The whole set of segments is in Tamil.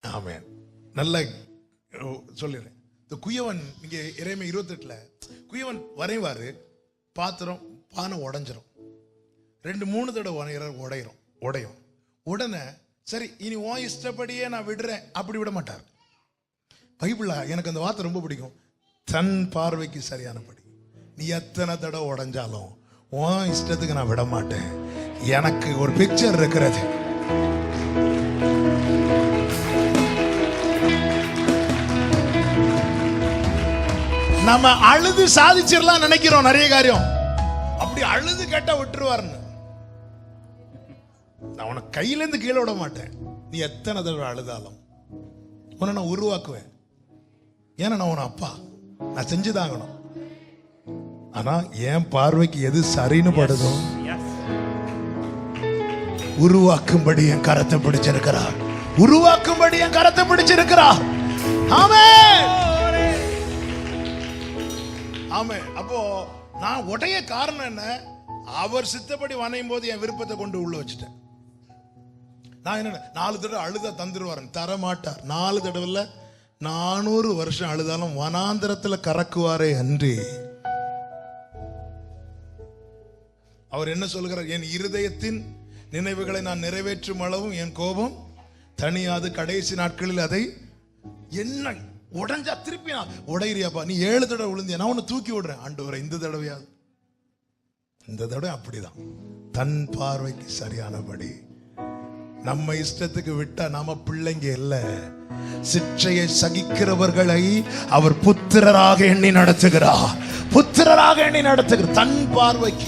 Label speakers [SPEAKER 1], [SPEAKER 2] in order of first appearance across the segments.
[SPEAKER 1] ஆமென். நல்ல ஓ, சொல்லிடுறேன். இந்த குயவன் இங்கே இறைமை இருபத்தெட்டில் குயவன் வரைவார் பாத்திரம் பானை உடஞ்சிரும். ரெண்டு மூணு தடவை உடையிற உடையிரும் உடையும். உடனே சரி இனி உன் இஷ்டப்படியே நான் விடுறேன் அப்படி விட மாட்டார். பைபிளா எனக்கு அந்த வார்த்தை ரொம்ப பிடிக்கும். தன் பார்வைக்கு சரியானபடி. நீ எத்தனை தடவை உடஞ்சாலும் உன் இஷ்டத்துக்கு நான் விட மாட்டேன். எனக்கு ஒரு பிக்சர் இருக்கிறது. நம்ம அழுது சாதிச்சிடலாம் நினைக்கிறோம் நிறைய காரியம். அப்படி அழுது கேட்டா விட்டுருவாருன்னு. நான் உனக்கு கையில இருந்து கீழே விட மாட்டேன். நீ எத்தனை தடவை அழுதாலும். உன்னை நான் உருவாக்குவேன். ஏன்னா நான் உன அப்பா. நான் செஞ்சுதாங்கணும் ஆனா என் பார்வைக்கு எது சரின்னு படுதோ? உருவாக்கும்படி என் கரத்தை பிடிச்சிருக்கிறார். உருவாக்கும்படி என் கரத்தை பிடிச்சிருக்கிறார். ஆமே ஆமே அப்போ நான் உடைய காரணம் என்ன? அவர் சித்தப்படி வணையும் போது என் விருப்பத்தை கொண்டு உள்ள வச்சுட்டேன். நான் என்ன நாலு தடவை அழுதா தந்துருவாரன் தர மாட்டார் நாலு தடவைல நானூறு வருஷம் அழுதாலும் வனாந்திரத்துல கறக்குவாரே அன்றி. அவர் என்ன சொல்கிறார்? என் இருதயத்தின் நினைவுகளை நான் நிறைவேற்றும் அளவும் என் கோபம். தனியாது கடைசி நாட்களில் அதை என்ன உடஞ்சா திருப்பி நான் உடையிறியாப்பா நீ ஏழு தடவை விழுந்தியா நான் உன்னை தூக்கி விடுறேன். ஆண்டு இந்த தடவையாவது. இந்த தடவை அப்படிதான். தன் பார்வைக்கு சரியானபடி. நம்ம இஷ்டத்துக்கு விட்டா நாம பிள்ளைங்க இல்ல. சிற்றையை சகிக்கிறவர்களை அவர் புத்திரராக எண்ணி நடத்துகிறார். புத்திரராக எண்ணி நடத்துகிறார். தன் பார்வைக்கு.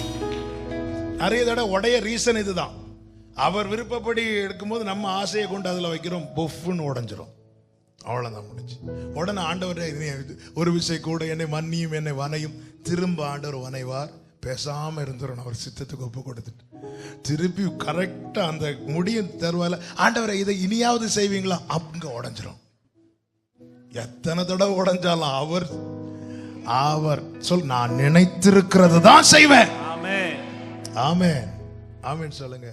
[SPEAKER 1] நிறைய தடவை உடைய ரீசன் இதுதான். அவர் விருப்பப்படி எடுக்கும்போது நம்ம ஆசையை கொண்டு அதுல வைக்கிறோம். பொஃப்னு உடஞ்சிரும். அவ்வளோதான் முடிஞ்சு. உடனே ஆண்டவர் ஒரு விசை கூட என்னை மன்னியும் என்னை வனையும். திரும்ப ஆண்டவர் வனைவார். பேசாமல் இருந்துடும் அவர் சித்தத்துக்கு ஒப்பு கொடுத்துட்டு. திருப்பி கரெக்டாக அந்த முடியும் தருவாயில் ஆண்டவரை இதை இனியாவது செய்வீங்களா? அப்படிங்க உடஞ்சிரும். எத்தனை தடவை உடஞ்சாலும் அவர் அவர் சொல் நான் நினைத்திருக்கிறது தான் செய்வேன்.
[SPEAKER 2] ஆமே
[SPEAKER 1] ஆமே ஆமேன்னு சொல்லுங்க.